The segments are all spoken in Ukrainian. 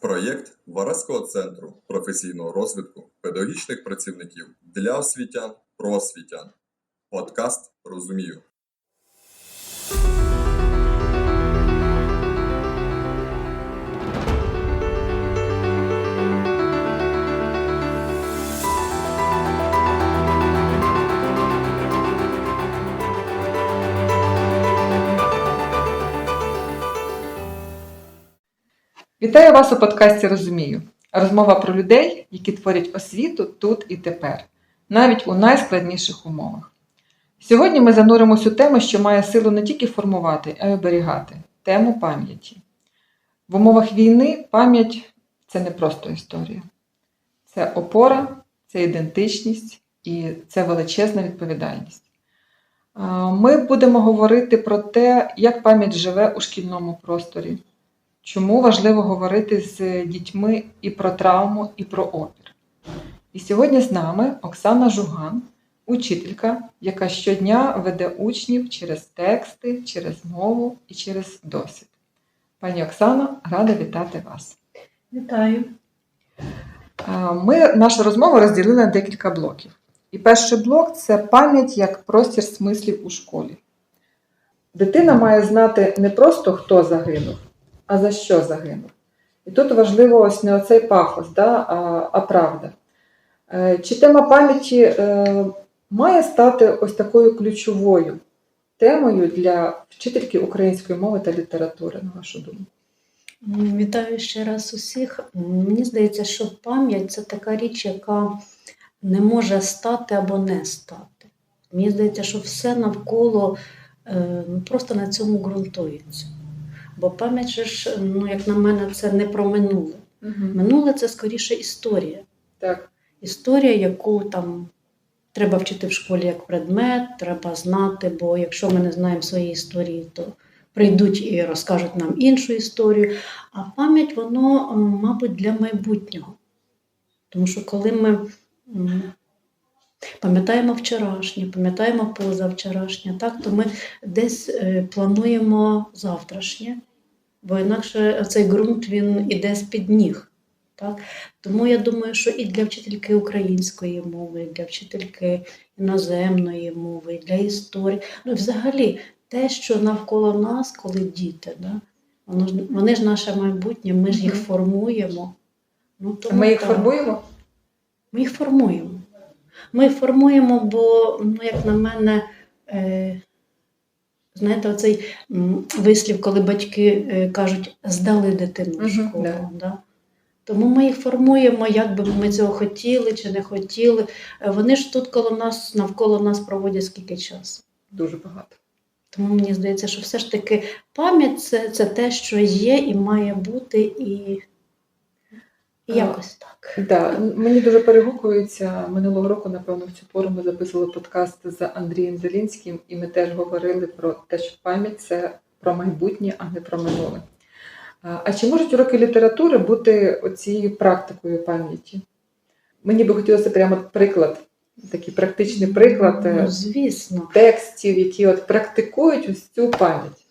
Проєкт Вараського центру професійного розвитку педагогічних працівників для освітян про освітян. Подкаст Розумію. Вітаю вас у подкасті Розумію. Розмова про людей, які творять освіту тут і тепер, навіть у найскладніших умовах. Сьогодні ми зануримось у тему, що має силу не тільки формувати, а й оберігати тему пам'яті. В умовах війни пам'ять це не просто історія, це опора, це ідентичність і це величезна відповідальність. Ми будемо говорити про те, як пам'ять живе у шкільному просторі. Чому важливо говорити з дітьми і про травму, і про опір? І сьогодні з нами Оксана Жуган, учителька, яка щодня веде учнів через тексти, через мову і через досвід. Пані Оксана, рада вітати вас. Вітаю. Ми нашу розмову розділили на декілька блоків. І перший блок це пам'ять як простір смислів у школі. Дитина має знати не просто хто загинув, а за що загинув. І тут важливо ось не оцей пафос, да, а, а правда. Е, Чи тема пам'яті е, має стати ось такою ключовою темою для вчительки української мови та літератури, на вашу думку? Вітаю ще раз усіх. Мені здається, що пам'ять це така річ, яка не може стати або не стати. Мені здається, що все навколо е, ну, просто на цьому ґрунтується. Бо пам'ять ж, ну, як на мене, це не про минуле. Минуле це скоріше історія. Так. Історія, яку там треба вчити в школі як предмет, треба знати, бо якщо ми не знаємо своєї історії, то прийдуть і розкажуть нам іншу історію. А пам'ять, воно, мабуть, для майбутнього. Тому що коли ми пам'ятаємо вчорашнє, пам'ятаємо позавчорашнє, так, то ми десь е, плануємо завтрашнє, бо інакше цей ґрунт він іде з-під ніг. Так? Тому я думаю, що і для вчительки української мови, і для вчительки іноземної мови, і для історії, ну взагалі те, що навколо нас, коли діти, да? вони ж наше майбутнє, ми ж їх формуємо. Ну, тому Ми їх так. формуємо? Ми їх формуємо. Ми їх формуємо, бо, ну, як на мене, е, знаєте, оцей вислів, коли батьки е, кажуть, здали дитину в школу. да. Да? Тому ми їх формуємо, як би ми цього хотіли чи не хотіли. Е, Вони ж тут коло нас, навколо нас проводять скільки часу. Дуже багато. Тому мені здається, що все ж таки пам'ять це, це те, що є і має бути, і, якось так. Да, мені дуже перегукується. Минулого року, напевно, в цю пору ми записували подкаст з Андрієм Зелінським, і ми теж говорили про те, що пам'ять це про майбутнє, а не про минуле. А чи можуть уроки літератури бути оцією практикою пам'яті? Мені би хотілося прямо приклад, такий практичний приклад е, Ну, звісно. текстів, які от практикують ось цю пам'ять.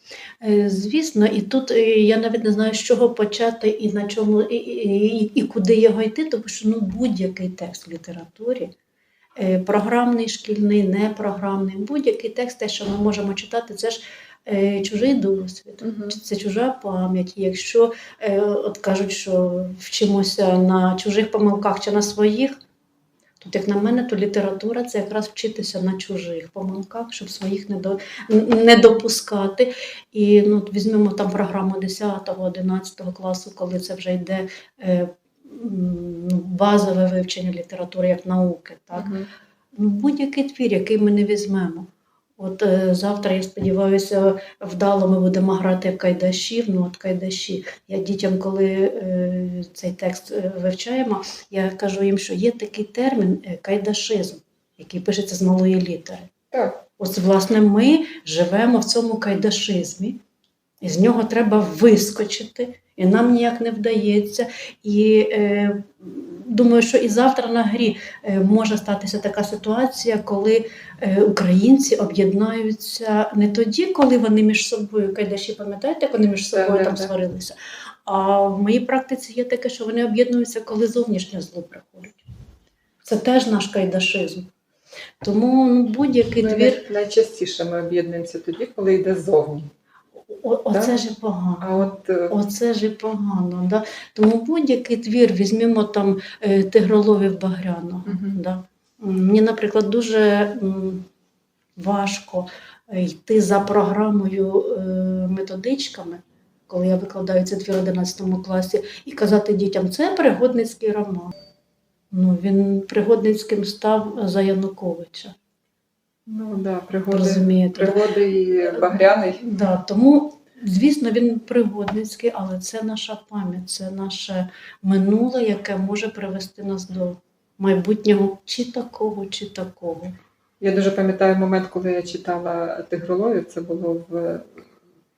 Е, Звісно, і тут е, я навіть не знаю, з чого почати і на чому, і, і, і, і куди його йти, тому що ну, будь-який текст в літературі, е, програмний, шкільний, непрограмний, будь-який текст, те, що ми можемо читати, це ж чужий досвід, Мгм. це чужа пам'ять. Якщо от кажуть, що вчимося на чужих помилках чи на своїх, Тут, як на мене, то література це якраз вчитися на чужих помилках, щоб своїх не, до, не допускати. І ну, візьмемо там програму 10-11 класу, коли це вже йде е, ну, базове вивчення літератури як науки. Так? Мгм. Ну, будь-який твір, який ми не візьмемо. От е, завтра, я сподіваюся, вдало ми будемо грати в кайдашів. Ну, от кайдаші. Я дітям, коли е, цей текст е, вивчаємо, я кажу їм, що є такий термін е, кайдашизм, який пишеться з малої літери. Так. Ось, власне, ми живемо в цьому кайдашизмі, і з нього треба вискочити, і нам ніяк не вдається. І е, думаю, що і завтра на грі е, може статися така ситуація, коли е, українці об'єднаються не тоді, коли вони між собою кайдаші, пам'ятаєте, як вони між собою так, там так. сварилися. А в моїй практиці є таке, що вони об'єднуються, коли зовнішнє зло приходить. Це теж наш кайдашизм. Тому ну, будь-який Ми твір, найчастіше ми об'єднуємося тоді, коли йде ззовні. О- оце Да? ж погано. А от е, Оце ж погано. Да? Тому будь-який твір, візьмімо там е, тигроловів Багряного. Мгм. Да? Мені, наприклад, дуже важко е, йти за програмою методичками, коли я викладаю цей твір в 11 класі, і казати дітям, це пригодницький роман. Ну, він пригодницьким став за Януковича. Ну, да, пригоди, Розумієте? пригоди і Багряний. Да, тому, звісно, він пригодницький, але це наша пам'ять, це наше минуле, яке може привести нас до майбутнього чи такого, чи такого. Я дуже пам'ятаю момент, коли я читала Тигролові, це було в,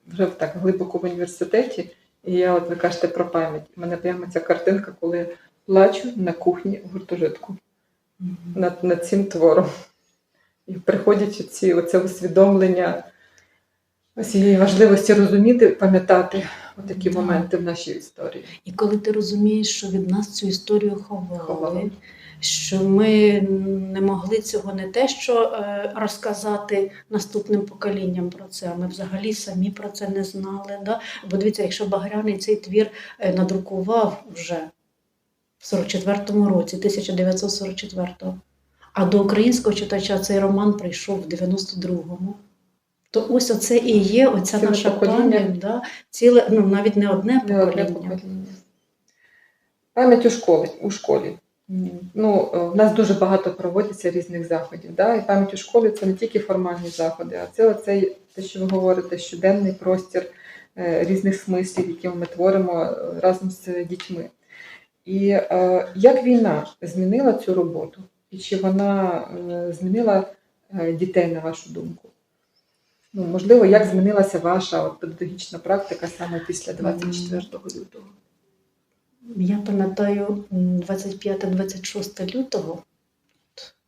вже так глибоко в університеті. І я, от ви кажете про пам'ять. У мене прямо ця картинка, коли плачу на кухні в гуртожитку над, над цим твором. І приходять ці, оце усвідомлення цієї важливості розуміти, пам'ятати такі моменти в нашій історії. І коли ти розумієш, що від нас цю історію ховали, Ховали. що ми не могли цього не те, що е, розказати наступним поколінням про це, а ми взагалі самі про це не знали. Да? Бо дивіться, якщо Багряний цей твір е, надрукував вже в 44-му році, 1944-го, а до українського читача цей роман прийшов в 92-му. То ось оце і є оця Ціле наша покоління. пам'ять, да? ціле, ну навіть не одне Не одне покоління. покоління. Пам'ять у школі. У школі. Ну, е, в нас дуже багато проводиться різних заходів. Да? І пам'ять у школі це не тільки формальні заходи, а це оцей, те, що ви говорите, щоденний простір е, різних смислів, які ми творимо е, разом з дітьми. І як війна змінила цю роботу? І чи вона е, змінила е, дітей, на вашу думку? Ну, можливо, як змінилася ваша от, педагогічна практика саме після 24 лютого? Я пам'ятаю 25-26 лютого,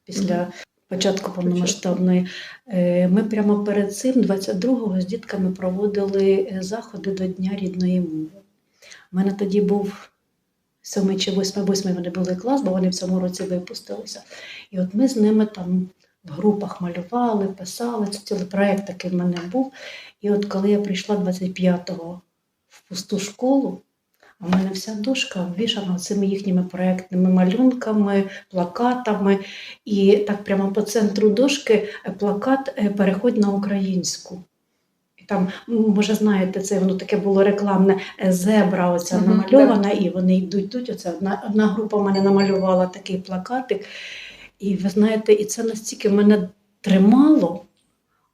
після початку повномасштабної, е, ми прямо перед цим, 22-го, з дітками проводили заходи до Дня рідної мови. У мене тоді був сьомий чи восьмий, восьмий вони були клас, бо вони в цьому році випустилися. І от ми з ними там в групах малювали, писали. Це цілий проєкт такий в мене був. І от коли я прийшла 25-го в пусту школу, в мене вся дошка обвішана цими їхніми проектними малюнками, плакатами. І так прямо по центру дошки плакат е, Переходь на українську. Там, може, знаєте, це воно таке було рекламне е, зебра, оця Мгм, намальована, і вони йдуть, йдуть. Оце одна, одна група в мене намалювала такий плакатик. І ви знаєте, і це настільки мене тримало.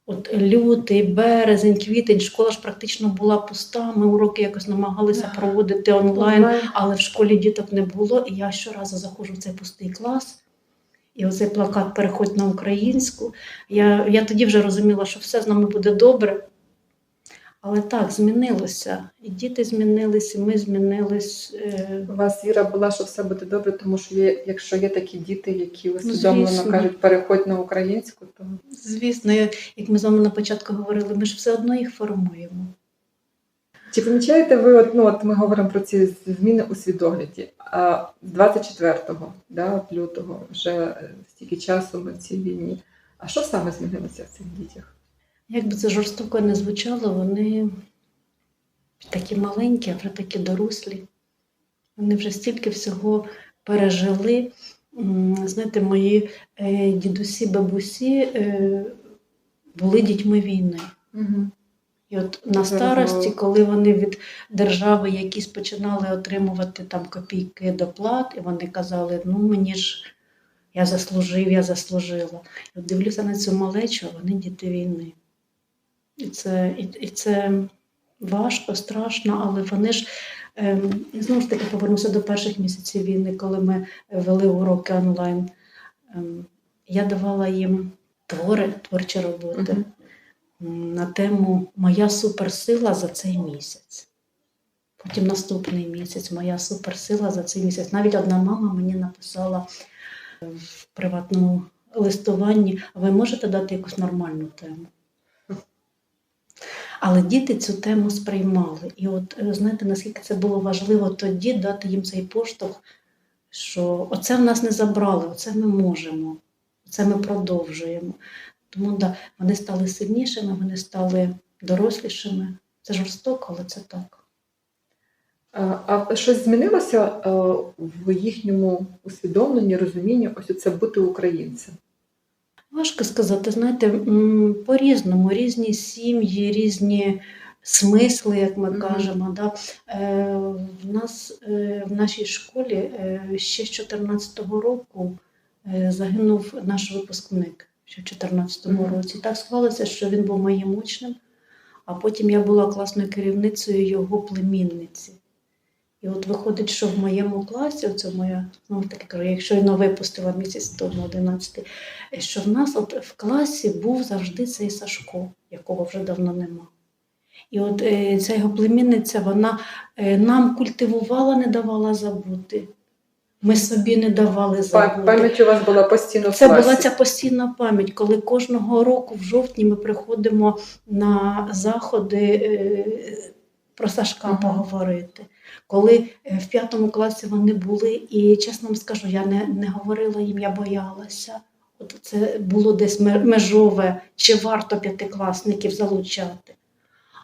От лютий, березень, квітень, школа ж практично була пуста. Ми уроки якось намагалися проводити онлайн, але в школі діток не було. І я щоразу заходжу в цей пустий клас. І оцей плакат переходь на українську. Я, я тоді вже розуміла, що все з нами буде добре. Але так, змінилося. І діти змінились, і ми змінились. Е, У вас віра була, що все буде добре, тому що є, якщо є такі діти, які усвідомлено звісно. кажуть, переходь на українську, то Звісно, як ми з вами на початку говорили, ми ж все одно їх формуємо. чи помічаєте ви, от, ну, от ми говоримо про ці зміни у свідогляді, а з 24-го, да, от лютого, вже е, стільки часу ми в цій війні. А що саме змінилося в цих дітях? Як би це жорстоко не звучало, вони такі маленькі, а вже такі дорослі. Вони вже стільки всього пережили. Знаєте, мої е, дідусі, бабусі е, були дітьми війни. Угу. І от на старості, коли вони від держави якісь починали отримувати там копійки доплат, і вони казали, ну мені ж я заслужив, я заслужила. І от дивлюся на цю малечу, а вони діти війни. І це, і, і це важко, страшно, але вони ж ем, знову ж таки повернуся до перших місяців війни, коли ми вели уроки онлайн. Ем, я давала їм твори, творчі роботи на тему Моя суперсила за цей місяць. Потім наступний місяць Моя суперсила за цей місяць. Навіть одна мама мені написала е, в приватному листуванні, а ви можете дати якусь нормальну тему? Але діти цю тему сприймали. І от е, знаєте, наскільки це було важливо тоді дати їм цей поштовх, що оце в нас не забрали, оце ми можемо, оце ми продовжуємо. Тому да, вони стали сильнішими, вони стали дорослішими. Це жорстоко, але це так. А, а щось змінилося е, в їхньому усвідомленні, розумінні, ось це бути українцем? Важко сказати, знаєте, по-різному, різні сім'ї, різні смисли, як ми Мгм. кажемо. Да? Е, в нас е, в нашій школі е, ще з 14-го року е, загинув наш випускник ще в 14-му Мгм. році. Так склалося, що він був моїм учнем, а потім я була класною керівницею його племінниці. І от виходить, що в моєму класі, оце моя, знову ж таки кажу, якщо я випустила місяць тому 11, що в нас от в класі був завжди цей Сашко, якого вже давно нема. І от е, ця його племінниця, вона е, нам культивувала, не давала забути. Ми собі не давали забути. Пам'ять у вас була постійно в Це класі. була ця постійна пам'ять, коли кожного року в жовтні ми приходимо на заходи е, про Сашка Мгм. поговорити. Коли е, в п'ятому класі вони були, і чесно вам скажу, я не, не говорила їм, я боялася. От це було десь межове, чи варто п'ятикласників залучати.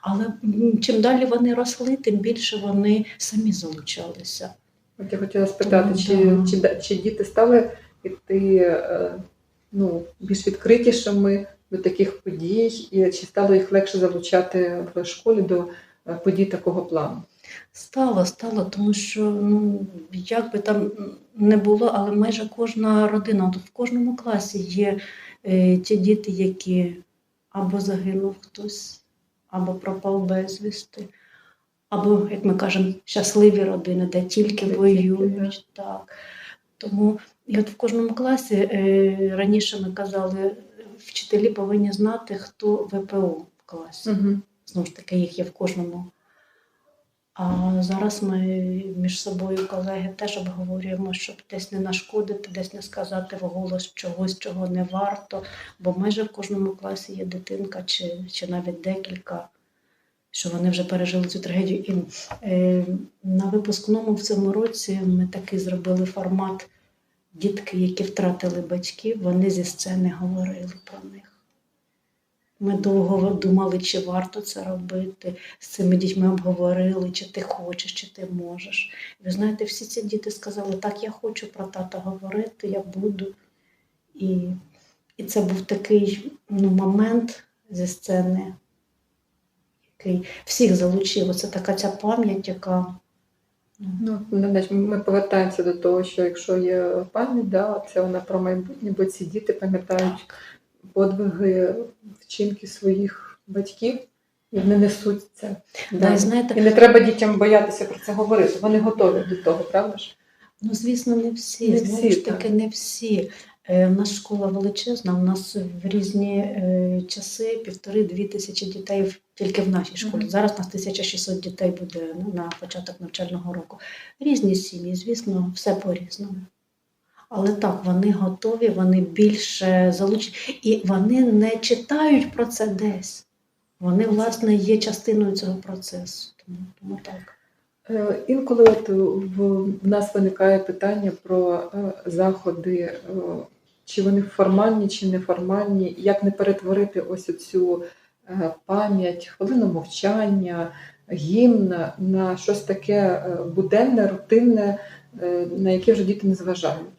Але чим далі вони росли, тим більше вони самі залучалися. От я хотіла спитати, Ну, чи, да. чи, да- чи діти стали йти е, ну, більш відкритішими до таких подій, і чи стало їх легше залучати в школі до е, подій такого плану? Стало, стало, тому що ну, як би там не було, але майже кожна родина, в кожному класі є е, ті діти, які або загинув хтось, або пропав безвісти, або, як ми кажемо, щасливі родини, де тільки Де тільки, воюють. Так. Тому і от в кожному класі е, раніше ми казали, вчителі повинні знати, хто ВПО в класі Угу. знову ж таки, їх є в кожному. А зараз ми між собою, колеги, теж обговорюємо, щоб десь не нашкодити, десь не сказати вголос чогось, чого не варто. Бо майже в кожному класі є дитинка чи, чи навіть декілька, що вони вже пережили цю трагедію. І е, на випускному в цьому році ми такий зробили формат. Дітки, які втратили батьків, вони зі сцени говорили про них. Ми довго думали, чи варто це робити. З цими дітьми обговорили, чи ти хочеш, чи ти можеш. Ви знаєте, всі ці діти сказали, так, я хочу про тата говорити, я буду. І, і це був такий ну, момент зі сцени, який всіх залучив. Це така ця пам'ять, яка. ну, Ну, ми повертаємося до того, що якщо є пам'ять, да, це вона про майбутнє, бо ці діти пам'ятають подвиги, вчинки своїх батьків, і вони несуть це. Да, і І не треба дітям боятися про це говорити. Вони готові до того, правда ж? Ну, звісно, не всі. Не Знову всі, ж таки, не всі. Е, У нас школа величезна, у нас в різні е, часи півтори-дві тисячі дітей тільки в нашій школі. Мгм. Зараз у нас 1600 дітей буде ну, на початок навчального року. Різні сім'ї, звісно, все по-різному. Але так, вони готові, вони більше залучені. І вони не читають про це десь. Вони, власне, є частиною цього процесу. Тому, тому так. Е, Інколи от в, нас виникає питання про е, заходи, е, чи вони формальні, чи неформальні, як не перетворити ось цю пам'ять, хвилину мовчання, гімн на щось таке буденне, рутинне, на яке вже діти не зважають.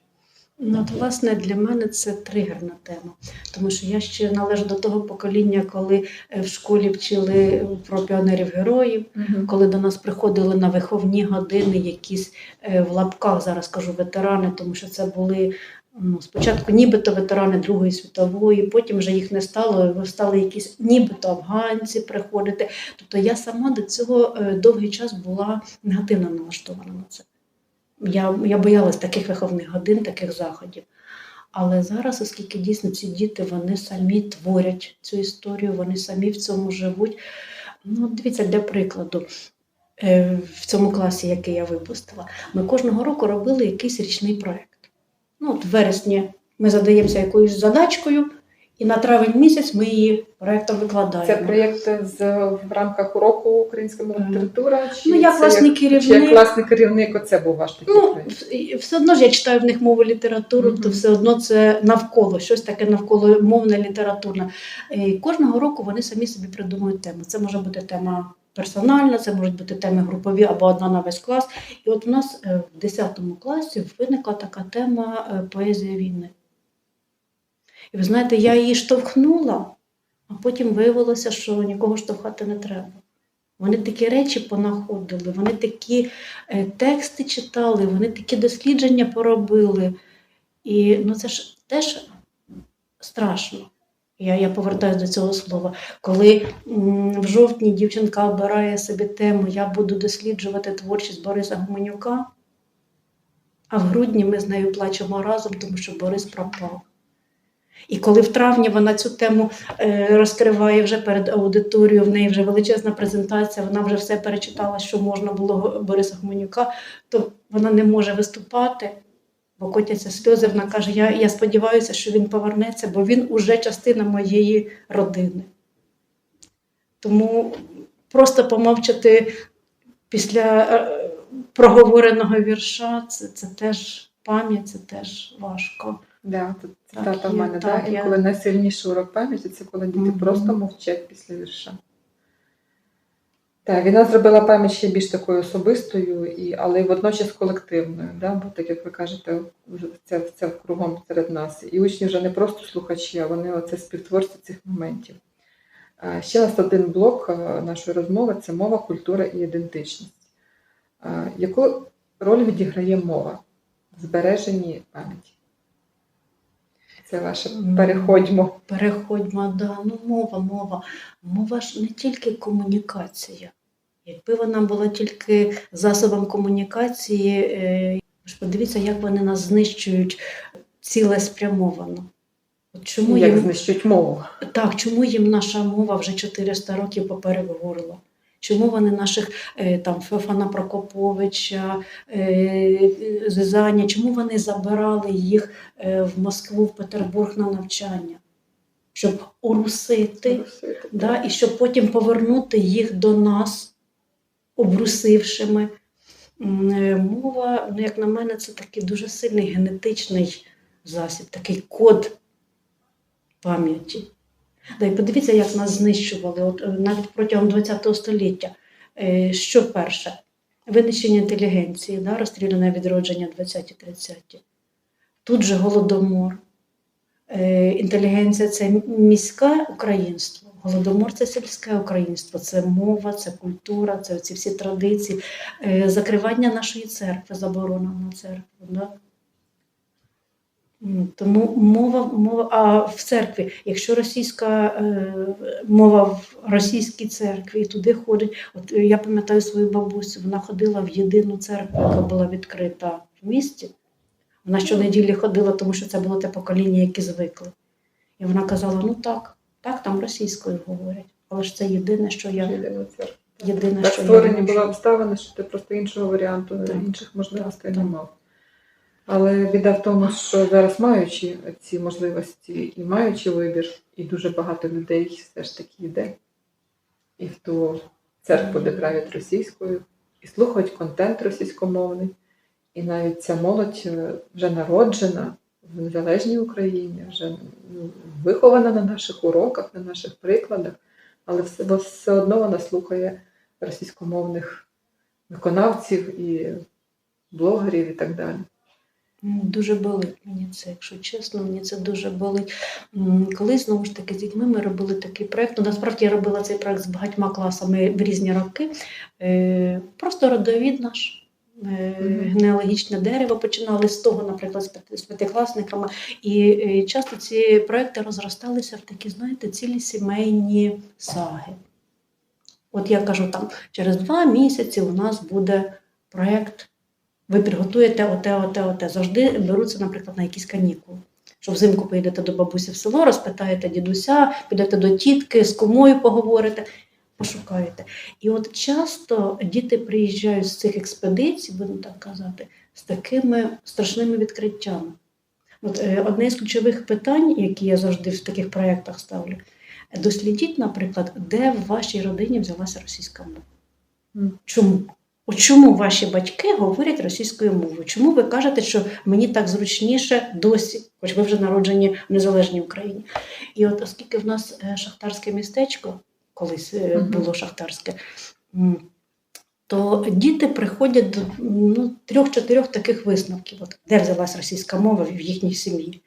Ну, от, власне, для мене це тригерна тема, тому що я ще належу до того покоління, коли е, в школі вчили про піонерів героїв, коли до нас приходили на виховні години якісь е, в лапках, зараз кажу ветерани, тому що це були ну, спочатку нібито ветерани Другої світової, потім вже їх не стало, стали якісь нібито афганці приходити. Тобто я сама до цього е, довгий час була негативно налаштована на це. Я, я боялась таких виховних годин, таких заходів. Але зараз, оскільки дійсно ці діти вони самі творять цю історію, вони самі в цьому живуть. Ну, дивіться, для прикладу, е, в цьому класі, який я випустила, ми кожного року робили якийсь річний проєкт. Ну, от в вересні ми задаємося якоюсь задачкою, І на травень місяць ми її проєктом викладаємо. Це проєкт з, в рамках уроку української мови Мгм. література? Чи Ну, я це класний як, Чи керівник. як класний керівник, оце був ваш такий Ну, проєкт? все одно ж я читаю в них мову літературу, Мгм. то все одно це навколо, щось таке навколо мовне, літературне. І кожного року вони самі собі придумують тему. Це може бути тема персональна, це можуть бути теми групові або одна на весь клас. І от у нас е, в 10 класі виникла така тема е, поезія війни. І ви знаєте, я її штовхнула, а потім виявилося, що нікого штовхати не треба. Вони такі речі понаходили, вони такі е, тексти читали, вони такі дослідження поробили. І ну, це ж теж страшно. Я, я повертаюся до цього слова. Коли м, в жовтні дівчинка обирає собі тему Я буду досліджувати творчість Бориса Гуменюка, а в грудні ми з нею плачемо разом, тому що Борис пропав. І коли в травні вона цю тему е, розкриває вже перед аудиторією, в неї вже величезна презентація, вона вже все перечитала, що можна було Бориса Гуменюка, то вона не може виступати, бо котяться сльози. Вона каже: Я, я сподіваюся, що він повернеться, бо він уже частина моєї родини. Тому просто помовчати після е, проговореного вірша це, це теж пам'ять, це теж важко. Да, тут Так, цитата в мене, так, да? я- інколи найсильніший урок пам'яті це коли діти Мгм. просто мовчать після вірша. Так, війна зробила пам'ять ще більш такою особистою, і, але й водночас колективною. Да? Бо, так як ви кажете, це, це кругом серед нас. І учні вже не просто слухачі, а вони оце співтворці цих моментів. Ще нас один блок нашої розмови це мова, культура і ідентичність. Яку роль відіграє мова в збереженні пам'яті? Це ваше переходьмо. Переходьмо, да, ну мова, мова. Мова ж не тільки комунікація. Якби вона була тільки засобом комунікації, е, ж подивіться, як вони нас знищують цілеспрямовано. Чому Як їм, знищують мову? так, чому їм наша мова вже 400 років поперек горла? Чому вони наших е, там Феофана Прокоповича, е, Зизаня, чому вони забирали їх е, в Москву, в Петербург на навчання? Щоб урусити, да, і щоб потім повернути їх до нас, обрусившими. Мова, ну, як на мене, це такий дуже сильний генетичний засіб, такий код пам'яті. Да, і подивіться, як нас знищували от, е, навіть протягом ХХ століття. Е, Що перше? Винищення інтелігенції, да, розстріляне відродження 20-30. Тут же голодомор. Е, Інтелігенція це міське українство, голодомор це сільське українство, це мова, це культура, це ці всі традиції, закривання нашої церкви, заборона на церкву. Да? Тому мова, мова, а в церкві, якщо російська е, мова в російській церкві і туди ходить, от е, я пам'ятаю свою бабусю, вона ходила в єдину церкву, яка була відкрита в місті. Вона щонеділі ходила, тому що це було те покоління, яке звикли. І вона казала: ну так, так, там російською говорять. Але ж це єдине, що я єдине, Так що створені були можу. обставини, що ти просто іншого варіанту, Так. інших можливостей не мав. Але біда в тому, що зараз маючи ці можливості і маючи вибір, і дуже багато людей все ж таки йде і в ту церкву, де правять російською, і слухають контент російськомовний. І навіть ця молодь е, вже народжена в незалежній Україні, вже ну, вихована на наших уроках, на наших прикладах, але все, все одно вона слухає російськомовних виконавців і блогерів і так далі. М, Дуже болить мені це, якщо чесно, мені це дуже болить. Колись знову ж таки з дітьми ми робили такий проєкт. Ну, насправді я робила цей проєкт з багатьма класами в різні роки. Е, Просто родовід наш. е, Генеалогічне дерево починали з того, наприклад, з п'ятикласниками. І е, часто ці проекти розросталися в такі, знаєте, цілі сімейні саги. От я кажу, там через два місяці у нас буде проєкт ви підготуєте оте, оте, оте. Завжди беруться, наприклад, на якісь канікули. Що взимку поїдете до бабусі в село, розпитаєте дідуся, підете до тітки, з кумою поговорите, пошукаєте. І от часто діти приїжджають з цих експедицій, будемо так казати, з такими страшними відкриттями. От, е, одне з ключових питань, які я завжди в таких проєктах ставлю, дослідіть, наприклад, де в вашій родині взялася російська мова. Чому? От чому ваші батьки говорять російською мовою? Чому ви кажете, що мені так зручніше досі, хоч ви вже народжені в незалежній Україні? І от оскільки в нас е, шахтарське містечко, колись е, було шахтарське, то діти приходять до ну, трьох-чотирьох таких висновків, от, де взялась російська мова в їхній сім'ї.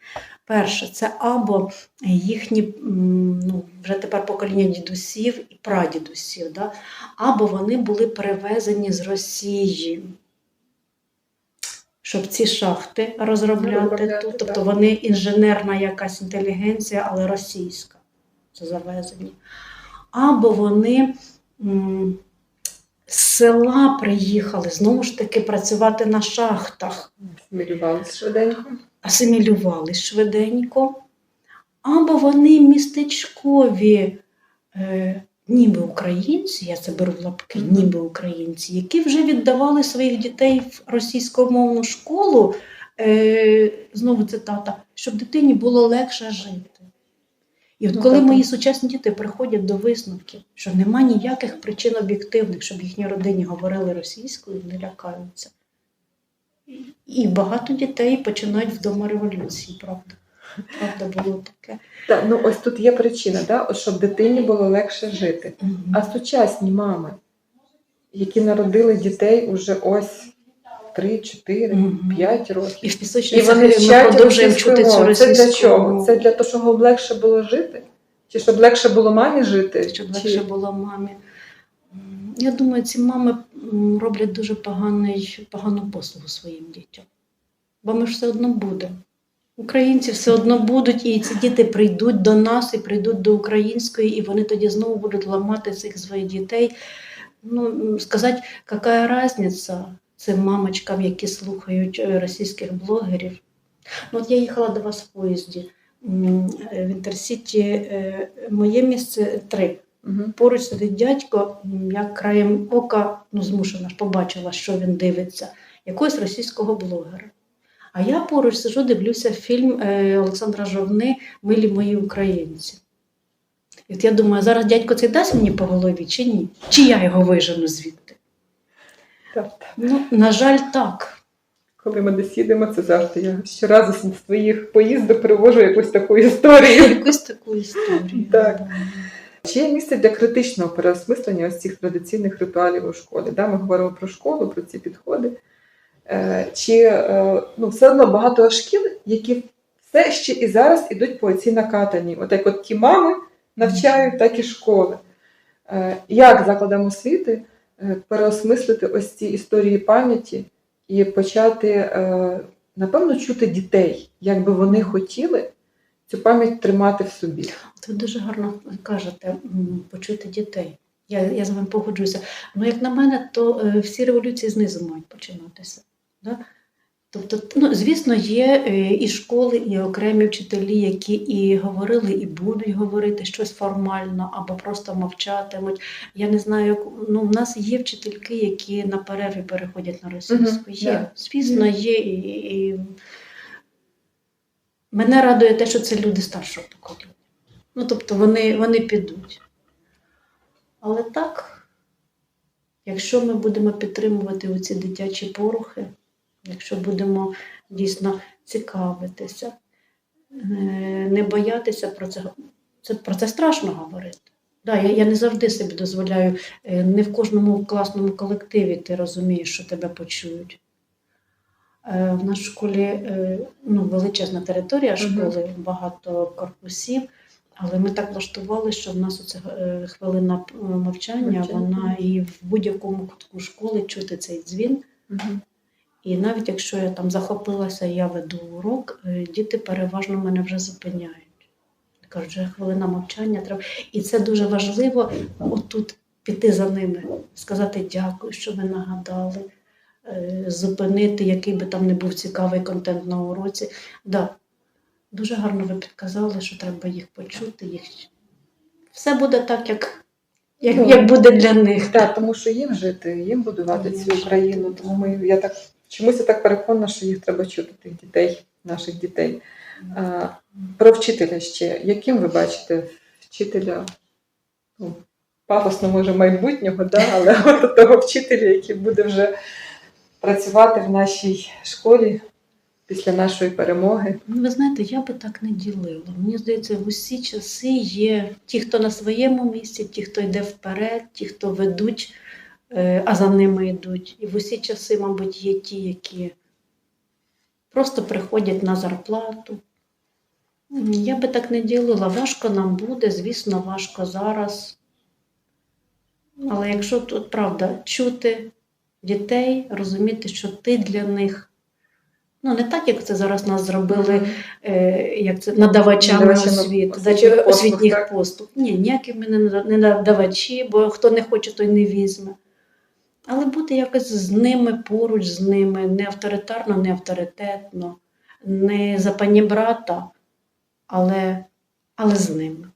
Перше, це або їхні ну, вже тепер покоління дідусів і прадідусів, да? або вони були перевезені з Росії, щоб ці шахти розробляти Розробляти, тут. Тобто вони інженерна якась інтелігенція, але російська. Це завезені. Або вони з села приїхали знову ж таки працювати на шахтах Смілювалися швиденько. Асимілювались швиденько, або вони містечкові, е, ніби українці, я це беру в лапки, ніби українці, які вже віддавали своїх дітей в російськомовну школу, е, знову цитата, щоб дитині було легше жити. І от Ну, коли мої сучасні діти приходять до висновків, що нема ніяких причин об'єктивних, щоб їхній родині говорили російською, вони лякаються. І- багато дітей починають вдома революції, правда. Правда, було таке. Так, ну ось тут є причина, да? щоб дитині було легше жити. А сучасні мами, які народили дітей уже ось 3, 4, Мгм. 5 років. І в вони ми продовжуємо чути цю мовою. Це для чого? Це для того, щоб легше було жити? Чи щоб легше було мамі жити? щоб Чи- легше було мамі. Я думаю, ці мами роблять дуже поганий, погану послугу своїм дітям. Бо ми ж все одно будемо. Українці все одно будуть, і ці діти прийдуть до нас і прийдуть до української, і вони тоді знову будуть ламати цих своїх дітей. Ну, сказати, яка різниця цим мамочкам, які слухають е, російських блогерів. Ну, от я їхала до вас в поїзді е, в Інтерсіті. е, Моє місце три. Мгм. Поруч сидить дядько, я краєм ока ну, змушена ж побачила, що він дивиться, якогось російського блогера. А я поруч сижу, дивлюся фільм е, Олександра Жовни Милі мої українці. І от я думаю, зараз дядько цей дасть мені по голові чи ні? Чи я його вижену звідти? Так, так. Ну, на жаль, так. Коли ми десь їдемо, це завжди. Я щоразу з твоїх поїздок привожу якусь таку історію. Якусь таку історію. Так. Чи є місце для критичного переосмислення ось цих традиційних ритуалів у школі? Да? Ми говоримо про школу, про ці підходи. Е, Чи е, ну, все одно багато шкіл, які все ще і зараз ідуть по цій накатанні. От як от ті мами навчають, так і школи. Е, Як закладам освіти переосмислити ось ці історії пам'яті і почати, напевно, чути дітей, як би вони хотіли цю пам'ять тримати в собі? Ви дуже гарно кажете почути дітей. Я, я з вами погоджуюся. Ну, як на мене, то е, всі революції знизу мають починатися. Да? Тобто, ну, звісно, є е, і школи, і окремі вчителі, які і говорили, і будуть говорити щось формально або просто мовчатимуть. Я не знаю, як ну, в нас є вчительки, які на перерві переходять на російську. Є, звісно, є. І, і... Мене радує те, що це люди старшого покоління. Ну, тобто вони, вони підуть. Але так, якщо ми будемо підтримувати оці дитячі порухи, якщо будемо дійсно цікавитися, е, не боятися про це, про це страшно говорити. Да, я, я не завжди собі дозволяю, е, не в кожному класному колективі ти розумієш, що тебе почують. Е, В нашій школі е, ну, величезна територія школи, багато корпусів, але ми так влаштували, що в нас оце е, хвилина мовчання, вона і в будь-якому кутку школи чути цей дзвін. І навіть якщо я там захопилася, я веду урок, діти переважно мене вже зупиняють. Кажуть, вже хвилина мовчання треба. І це дуже важливо отут піти за ними, сказати дякую, що ви нагадали, зупинити, який би там не був цікавий контент на уроці. Да, дуже гарно ви підказали, що треба їх почути. Їх... Все буде так, як, як, Ну, як буде для них. Так, тому що їм жити, їм будувати Їм цю жити, Україну. Тому ми я так чомусь я так переконана, що їх треба чути тих дітей. наших дітей. А, Про вчителя ще. Яким ви бачите вчителя? Ну, пафосно, може, майбутнього, да? але от того вчителя, який буде вже працювати в нашій школі після нашої перемоги. Ну, ви знаєте, я би так не ділила. Мені здається, в усі часи є ті, хто на своєму місці, ті, хто йде вперед, ті, хто ведуть, е, а за ними йдуть. І в усі часи, мабуть, є ті, які просто приходять на зарплату. Я би так не ділила. Важко нам буде, звісно, важко зараз. Але якщо тут правда чути дітей, розуміти, що ти для них. Ну, не так, як це зараз нас зробили е, як це, надавачами Надавачами освіти, освітніх дачі- послуг, освітніх так? послуг. Ні, ніякі ми не не надавачі, бо хто не хоче, той не візьме. Але бути якось з ними, поруч з ними, не авторитарно, не авторитетно, не за пані брата, але, але з ними.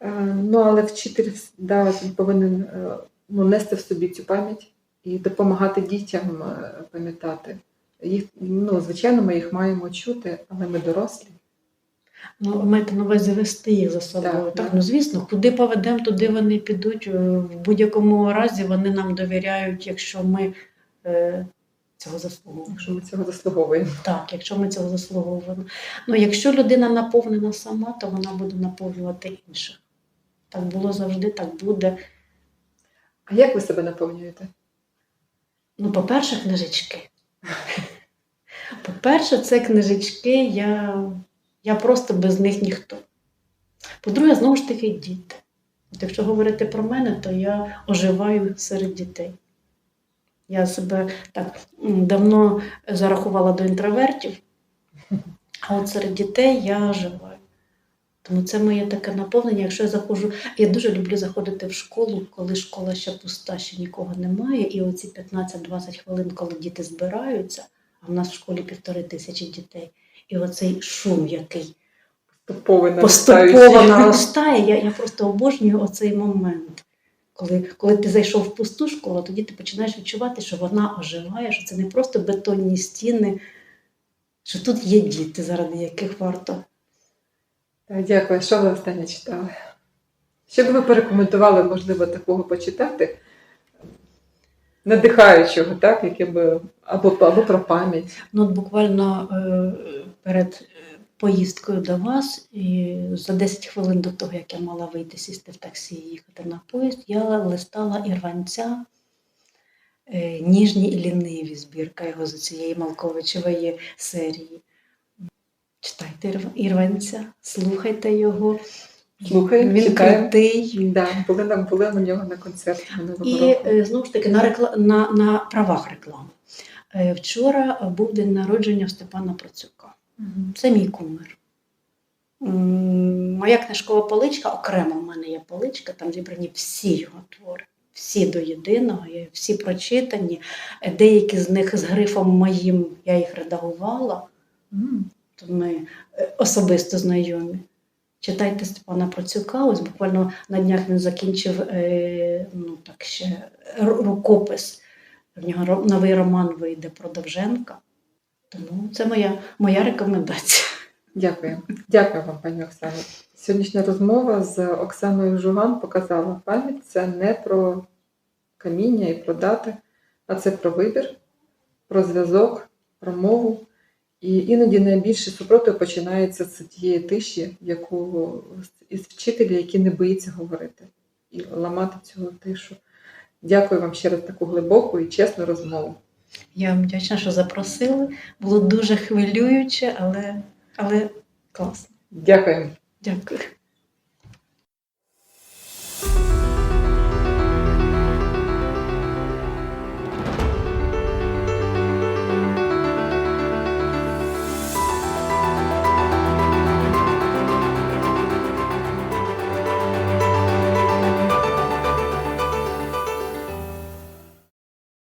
Е, Ну, але вчитель да, він повинен е, ну, нести в собі цю пам'ять і допомагати дітям е, пам'ятати. Їх, ну, звичайно, ми їх маємо чути, але ми дорослі. Ну, маєте на увазі вести їх за собою. Так, Так, так. ну звісно, куди поведемо, туди вони підуть. Е, В будь-якому разі вони нам довіряють, якщо ми е, цього заслуговуємо. Якщо ми цього заслуговуємо. Так, якщо ми цього заслуговуємо. Ну, якщо людина наповнена сама, то вона буде наповнювати інших. Так було завжди, так буде. А як ви себе наповнюєте? Ну, по-перше, книжечки. По-перше, це книжечки, я, я просто без них ніхто. По-друге, знову ж таки, діти. От якщо говорити про мене, то я оживаю серед дітей. Я себе так давно зарахувала до інтровертів, а от серед дітей я оживаю. Тому це моє таке наповнення. Якщо я заходжу, я дуже люблю заходити в школу, коли школа ще пуста, ще нікого немає. І оці 15-20 хвилин, коли діти збираються, а в нас в школі півтори тисячі дітей. І оцей шум, який Поступово поступово наростає, я, я просто обожнюю оцей момент. Коли, коли ти зайшов в пусту школу, тоді ти починаєш відчувати, що вона оживає, що це не просто бетонні стіни, що тут є діти, заради яких варто. Так, Дякую. Що ви останнє читали? Що б ви порекомендували, можливо, такого почитати? Надихаючого, так? Яке би або, або про пам'ять. Ну, от буквально е, перед е, поїздкою до вас, і за 10 хвилин до того, як я мала вийти, сісти в таксі і їхати на поїзд, я листала ірванця е, Ніжні і ліниві збірка його з цієї Малковичевої серії. Читайте Ірв- ірванця, слухайте його. Слухаємо, Він крутий. Да, були, нам, були у нього на концерті І е, знову ж таки на, рекла... на, на правах реклами. Е, Вчора був день народження Степана Процюка. Це мій кумир. Моя книжкова поличка, окремо в мене є поличка, там зібрані всі його твори, всі до єдиного, всі прочитані. Деякі з них з грифом моїм я їх редагувала. То ми е, особисто знайомі. Читайте Степана Процюка, ось буквально на днях він закінчив е, ну, так ще, рукопис. В нього новий роман вийде про Довженка. Тому це моя, моя рекомендація. Дякую. Дякую вам, пані Оксано. Сьогоднішня розмова з Оксаною Жуган показала, пам'ять це не про каміння і про дати, а це про вибір, про зв'язок, про мову. І іноді найбільше супротив починається з тієї тиші, яку із вчителя, який не боїться говорити, і ламати цю тишу. Дякую вам ще раз таку глибоку і чесну розмову. Я вам вдячна, що запросили. Було дуже хвилююче, але, але класно. Дякую. Дякую.